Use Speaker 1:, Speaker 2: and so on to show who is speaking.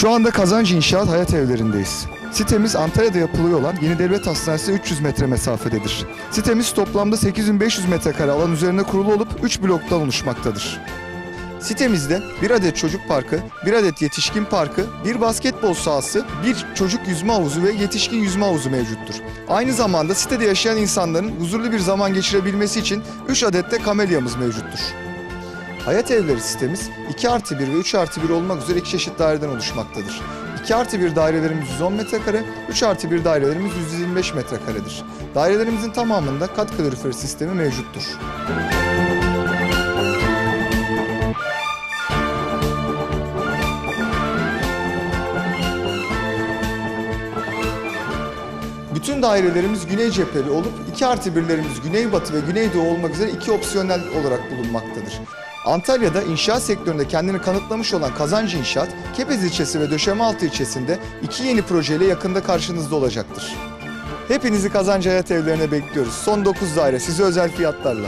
Speaker 1: Şu anda Kazancı İnşaat Hayat Evlerindeyiz. Sitemiz Antalya'da yapılıyor olan Yeni Devlet Hastanesi 300 metre mesafededir. Sitemiz toplamda 8500 metrekare alan üzerine kurulu olup 3 bloktan oluşmaktadır. Sitemizde bir adet çocuk parkı, bir adet yetişkin parkı, bir basketbol sahası, bir çocuk yüzme havuzu ve yetişkin yüzme havuzu mevcuttur. Aynı zamanda sitede yaşayan insanların huzurlu bir zaman geçirebilmesi için 3 adet de kamelyamız mevcuttur. Hayat Evleri sitemiz 2 artı 1 ve 3 artı 1 olmak üzere iki çeşit daireden oluşmaktadır. 2 artı 1 dairelerimiz 110 metrekare, 3 artı 1 dairelerimiz 125 metrekaredir. Dairelerimizin tamamında kat kalorifer sistemi mevcuttur. Bütün dairelerimiz güney cepheli olup 2 artı 1'lerimiz güneybatı ve güneydoğu olmak üzere iki opsiyonel olarak bulunmaktadır. Antalya'da inşaat sektöründe kendini kanıtlamış olan Kazancı İnşaat, Kepez ilçesi ve Döşemealtı ilçesinde iki yeni projeyle yakında karşınızda olacaktır. Hepinizi Kazancı Hayat Evlerine bekliyoruz. Son 9 daire size özel fiyatlarla.